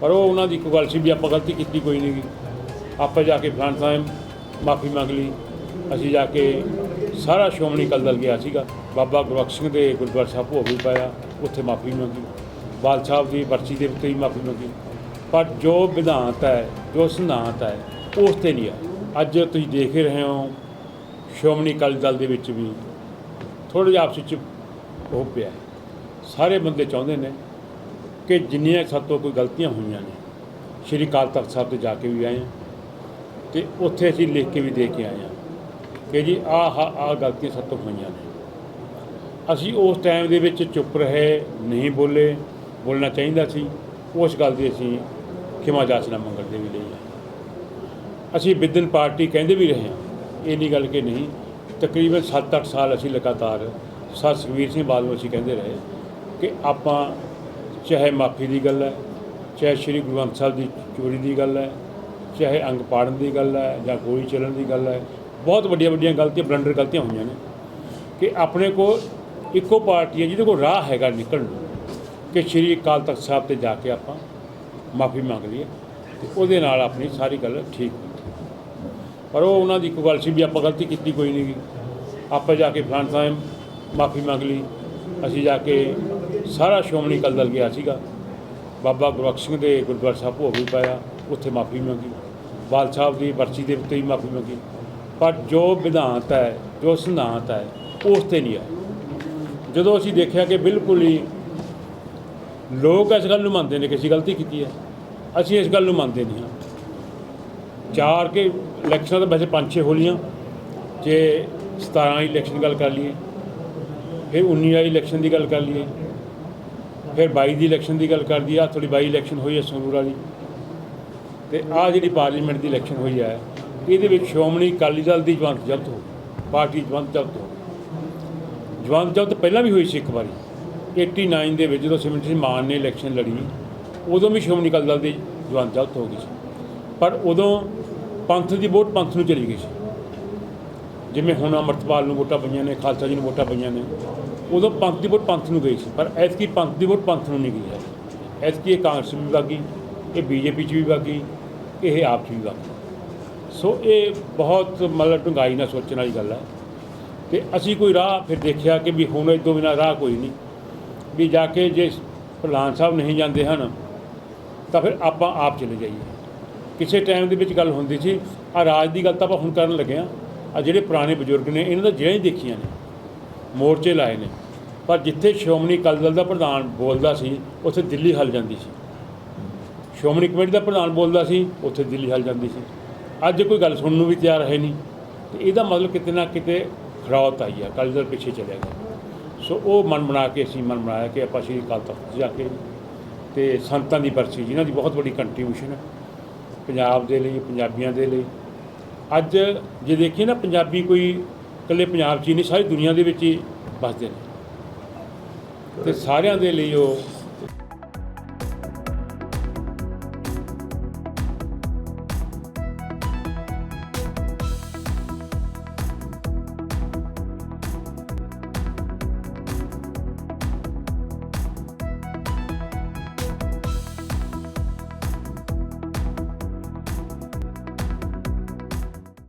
ਪਰ ਉਹ ਉਹਨਾਂ ਦੀ ਇੱਕ ਗੱਲ ਸੀ ਵੀ ਆਪਾਂ ਗਲਤੀ ਕੀਤੀ ਕੋਈ ਨਹੀਂ ਆਪਾਂ ਜਾ ਕੇ ਫਲਾਣ ਸਾਹਿਬ, ਮਾਫੀ ਮੰਗ ਲਈ। ਅਸੀਂ ਜਾ ਕੇ ਸਾਰਾ ਸ਼੍ਰੋਮਣੀ ਅਕਾਲੀ ਦਲ ਗਿਆ ਸੀਗਾ। ਬਾਬਾ ਗੁਰਬਖਸ਼ ਸਿੰਘ ਦੇ ਗੁਰਦੁਆਰਾ ਸਾਹਿਬ ਭੋਗ ਵੀ ਪਾਇਆ, ਉੱਥੇ ਮਾਫੀ ਮੰਗੀ। ਬਾਲ ਸਾਹਿਬ ਦੀ ਵਰਸੀ ਦੇ ਉੱਤੇ ਹੀ ਮਾਫੀ ਮੰਗੀ। ਪਰ ਜੋ ਵਿਧਾਨਤ ਹੈ, ਜੋ ਸਿਧਾਂਤ ਹੈ, ਉਸ ਤੇ ਨਹੀਂ ਆ ਅੱਜ ਤੁਸੀਂ ਦੇਖ ਰਹੇ ਹੋ, ਸ਼੍ਰੋਮਣੀ ਅਕਾਲੀ ਦਲ ਦੇ ਵਿੱਚ ਵੀ ਥੋੜ੍ਹਾ ਜਿਹਾ ਆਪਸ ਵਿੱਚ ਉਹ ਪਿਆ ਸਾਰੇ ਬੰਦੇ ਚਾਹੁੰਦੇ ਨੇ ਕਿ ਜਿੰਨੀਆਂ ਸਾਤੋਂ ਕੋਈ ਗਲਤੀਆਂ ਹੋਈਆਂ ਨੇ, ਸ਼੍ਰੀ ਅਕਾਲ ਤਖਤ ਸਾਹਿਬ ਤੇ ਜਾ ਕੇ ਵੀ ਆਏ ਹਾਂ ਤੇ ਉੱਥੇ ਅਸੀਂ ਲਿਖ ਕੇ ਵੀ ਦੇ ਕੇ ਆਏ ਹਾਂ ਕਿ ਜੀ ਆਹ ਆਹ ਗਲਤੀਆਂ ਸਾਤੋਂ ਹੋਈਆਂ ਨੇ। ਅਸੀਂ ਉਸ ਟਾਈਮ ਦੇ ਵਿੱਚ ਚੁੱਪ ਰਹੇ, ਨਹੀਂ ਬੋਲੇ, ਬੋਲਣਾ ਚਾਹੀਦਾ ਸੀ, ਉਸ ਗੱਲ ਦੀ ਅਸੀਂ ਖਿਮਾ ਜਾਚਨਾ ਮੰਗਣ ਦੇ ਵੀ ਲਈ ਹੈ ਅਸੀਂ ਵਿਦਨ ਪਾਰਟੀ ਕਹਿੰਦੇ ਵੀ ਰਹੇ ਹਾਂ, ਇਹ ਨਹੀਂ ਗੱਲ ਕਿ ਨਹੀਂ, ਤਕਰੀਬਨ 7-8 ਸਾਲ ਅਸੀਂ ਲਗਾਤਾਰ ਸਰ ਸੁਖਬੀਰ ਸਿੰਘ ਬਾਦਲ ਅਸੀਂ ਕਹਿੰਦੇ ਰਹੇ ਕਿ ਆਪਾਂ ਚਾਹੇ ਮਾਫੀ ਦੀ ਗੱਲ ਹੈ, ਚਾਹੇ ਸ਼੍ਰੀ ਗੁਰੂ ਗ੍ਰੰਥ ਸਾਹਿਬ ਦੀ ਚੋਰੀ ਦੀ ਗੱਲ ਹੈ, ਚਾਹੇ ਅੰਗ ਪਾੜਨ ਦੀ ਗੱਲ ਹੈ ਜਾਂ ਗੋਲੀ ਚੱਲਣ ਦੀ ਗੱਲ ਹੈ, ਬਹੁਤ ਵੱਡੀਆਂ ਵੱਡੀਆਂ ਗਲਤੀਆਂ, ਬਲੰਡਰ ਗਲਤੀਆਂ ਹੋਈਆਂ ਨੇ ਕਿ ਆਪਣੇ ਕੋਲ ਇੱਕੋ ਪਾਰਟੀ ਹੈ ਜਿਹਦੇ ਕੋਲ ਰਾਹ ਹੈਗਾ ਨਿਕਲਣ ਨੂੰ ਕਿ ਸ਼੍ਰੀ ਅਕਾਲ ਤਖਤ ਸਾਹਿਬ ਤੇ ਜਾ ਕੇ ਆਪਾਂ ਮਾਫੀ ਮੰਗ ਲਈਏ ਤੇ ਉਹਦੇ ਨਾਲ ਆਪਣੀ ਸਾਰੀ ਗੱਲ ਠੀਕ ਹੋ ਪਰ ਉਹ ਉਹਨਾਂ ਦੀ ਇੱਕ ਗੱਲ ਸੀ ਵੀ ਆਪਾਂ ਗਲਤੀ ਕੀਤੀ ਕੋਈ ਨਹੀਂ, ਆਪਾਂ ਜਾ ਕੇ ਫਲਾਣ ਸਾਹਿਬ ਮਾਫੀ ਮੰਗ ਲਈ, ਅਸੀਂ ਜਾ ਕੇ ਸਾਰਾ ਸ਼੍ਰੋਮਣੀ ਅਕਾਲੀ ਦਲ ਗਿਆ ਸੀਗਾ। ਬਾਬਾ ਗੁਰਬਖਸ਼ ਸਿੰਘ ਦੇ ਗੁਰਦੁਆਰਾ ਸਾਹਿਬ ਭੋਗ ਵੀ ਪਾਇਆ, ਉੱਥੇ ਮਾਫੀ ਮੰਗੀ। ਬਾਲ ਸਾਹਿਬ ਦੀ ਵਰਸੀ ਦੇ ਉੱਤੇ ਹੀ ਮਾਫੀ ਮੰਗੀ। ਪਰ ਜੋ ਵਿਧਾਨਤ ਹੈ, ਜੋ ਸਿਧਾਂਤ ਹੈ, ਉਸ ਤੇ ਨਹੀਂ ਆਇਆ। ਜਦੋਂ ਅਸੀਂ ਦੇਖਿਆ ਕਿ ਬਿਲਕੁਲ ਹੀ ਲੋਕ ਇਸ ਗੱਲ ਨੂੰ ਮੰਨਦੇ ਨੇ ਕਿ ਅਸੀਂ ਗਲਤੀ ਕੀਤੀ ਹੈ, ਅਸੀਂ ਇਸ ਗੱਲ ਨੂੰ ਮੰਨਦੇ ਨਹੀਂ ਹਾਂ। ਚਾਰ ਕੇ ਇਲੈਕਸ਼ਨਾਂ ਤਾਂ ਵੈਸੇ ਪੰਜ ਛੇ ਹੋ ਲਈਆਂ। ਜੇ 17 ਵਾਲੀ ਇਲੈਕਸ਼ਨ ਦੀ ਗੱਲ ਕਰ ਲਈਏ, ਫਿਰ 19 ਵਾਲੀ ਇਲੈਕਸ਼ਨ ਦੀ ਗੱਲ ਕਰ ਲਈਏ ਫਿਰ 22 ਦੀ ਇਲੈਕਸ਼ਨ ਦੀ ਗੱਲ ਕਰਦੀ ਦਈਏ ਆ ਥੋੜੀ 22 ਇਲੈਕਸ਼ਨ ਹੋਈ ਹੈ ਸੰਗਰੂਰ ਵਾਲੀ। ਤੇ ਆ ਜਿਹੜੀ ਪਾਰਲੀਮੈਂਟ ਦੀ ਇਲੈਕਸ਼ਨ ਹੋਈ ਹੈ ਇਹਦੇ ਵਿੱਚ ਸ਼੍ਰੋਮਣੀ ਅਕਾਲੀ ਦਲ ਦੀ ਜਵਾਨ ਜ਼ਬਤ ਹੋ ਪਾਰਟੀ ਜਵਾਨਤ ਜ਼ਬਤ ਹੋ ਜਵਾਨਤ ਜ਼ਬਤ ਪਹਿਲਾਂ ਵੀ ਹੋਈ ਸੀ ਇੱਕ ਵਾਰੀ। 89 ਦੇ ਵਿੱਚ ਜਦੋਂ ਸਿਮਰਨ ਸਿੰਘ ਮਾਨ ਨੇ ਇਲੈਕਸ਼ਨ ਲੜੀ, ਉਦੋਂ ਵੀ ਸ਼੍ਰੋਮਣੀ ਅਕਾਲੀ ਦਲ ਦੀ ਜਵਾਨ ਜ਼ਬਤ ਹੋ ਗਈ ਸੀ। ਪਰ ਉਦੋਂ ਪੰਥ ਦੀ ਵੋਟ ਪੰਥ ਨੂੰ ਚਲੀ ਗਈ ਸੀ। ਜਿਵੇਂ ਹੁਣ ਅਮਰਤਪਾਲ ਨੂੰ ਵੋਟਾਂ ਪਈਆਂ ਨੇ, ਖਾਲਸਾ ਜੀ ਨੂੰ ਵੋਟਾਂ ਪਈਆਂ ਨੇ, ਉਦੋਂ ਪੰਥ ਦੀ ਵੋਟ ਪੰਥ ਨੂੰ ਗਈ ਸੀ, ਪਰ ਐਤਕੀ ਪੰਥ ਦੀ ਵੋਟ ਪੰਥ ਨੂੰ ਨਹੀਂ ਗਈ ਹੈ। ਐਤਕੀ ਇਹ ਕਾਂਗਰਸ ਵੀ ਵਾਗੀ, ਇਹ ਬੀਜੇਪੀ 'ਚ ਵੀ ਵਾਗੀ, ਇਹ ਆਪ 'ਚ ਵੀ ਵਾਗੀ। ਸੋ ਇਹ ਬਹੁਤ ਮਤਲਬ ਡੂੰਘਾਈ ਨਾਲ ਸੋਚਣ ਵਾਲੀ ਗੱਲ ਹੈ। ਤੇ ਅਸੀਂ ਕੋਈ ਰਾਹ ਫਿਰ ਦੇਖਿਆ ਕਿ ਵੀ ਹੁਣ ਇਹ ਤੋਂ ਬਿਨਾਂ ਰਾਹ ਕੋਈ ਨਹੀਂ। ਵੀ ਜਾ ਕੇ ਜੇ ਪ੍ਰਧਾਨ ਸਾਹਿਬ ਨਹੀਂ ਜਾਂਦੇ ਹਨ, ਤਾਂ ਫਿਰ ਆਪਾਂ ਆਪ ਚਲੇ ਜਾਈਏ। ਕਿਸੇ ਟਾਈਮ ਦੇ ਵਿੱਚ ਗੱਲ ਹੁੰਦੀ ਸੀ ਆ ਰਾਜ ਦੀ ਗੱਲ ਤਾਂ ਆਪਾਂ ਹੁਣ ਕਰਨ ਲੱਗੇ ਆ ਆ ਜਿਹੜੇ ਪੁਰਾਣੇ ਬਜ਼ੁਰਗ ਨੇ, ਇਹਨਾਂ ਦਾ ਜਿਹੜੀਆਂ ਹੀ ਦੇਖੀਆਂ ਨੇ, ਮੋਰਚੇ ਲਾਏ ਨੇ। ਪਰ ਜਿੱਥੇ ਸ਼੍ਰੋਮਣੀ ਅਕਾਲੀ ਦਲ ਦਾ ਪ੍ਰਧਾਨ ਬੋਲਦਾ ਸੀ, ਉੱਥੇ ਦਿੱਲੀ ਹਲ ਜਾਂਦੀ ਸੀ। ਸ਼੍ਰੋਮਣੀ ਕਮੇਟੀ ਦਾ ਪ੍ਰਧਾਨ ਬੋਲਦਾ ਸੀ, ਉੱਥੇ ਦਿੱਲੀ ਹਲ ਜਾਂਦੀ ਸੀ। ਅੱਜ ਕੋਈ ਗੱਲ ਸੁਣਨ ਨੂੰ ਵੀ ਤਿਆਰ ਹੈ ਨਹੀਂ। ਤੇ ਇਹਦਾ ਮਤਲਬ ਕਿਤੇ ਨਾ ਕਿਤੇ ਖਰਾਵਤ ਆਈ ਹੈ ਅਕਾਲੀ ਦਲ ਪਿੱਛੇ ਚਲਿਆ ਗਿਆ ਸੋ ਉਹ ਮਨ ਬਣਾ ਕੇ ਅਸੀਂ ਮਨ ਬਣਾਇਆ ਕਿ ਆਪਾਂ ਸ਼੍ਰੀ ਅਕਾਲ ਤਖਤ ਜਾ ਕੇ ਤੇ ਸੰਤਾਂ ਦੀ ਬਰਸੀ, ਜਿਨ੍ਹਾਂ ਦੀ ਬਹੁਤ ਵੱਡੀ ਕੰਟਰੀਬਿਊਸ਼ਨ ਹੈ। ਪੰਜਾਬ ਦੇ ਲਈ, ਪੰਜਾਬੀਆਂ ਦੇ ਲਈ ਅੱਜ ਜੇ ਦੇਖੀਏ ਨਾ, ਪੰਜਾਬੀ ਕੋਈ ਇਕੱਲੇ ਪੰਜਾਬ 'ਚ ਹੀ ਨਹੀਂ, ਸਾਰੀ ਦੁਨੀਆ ਦੇ ਵਿੱਚ ਹੀ ਵੱਸਦੇ ਨੇ। ਤੇ ਸਾਰਿਆਂ ਦੇ ਲਈ ਉਹ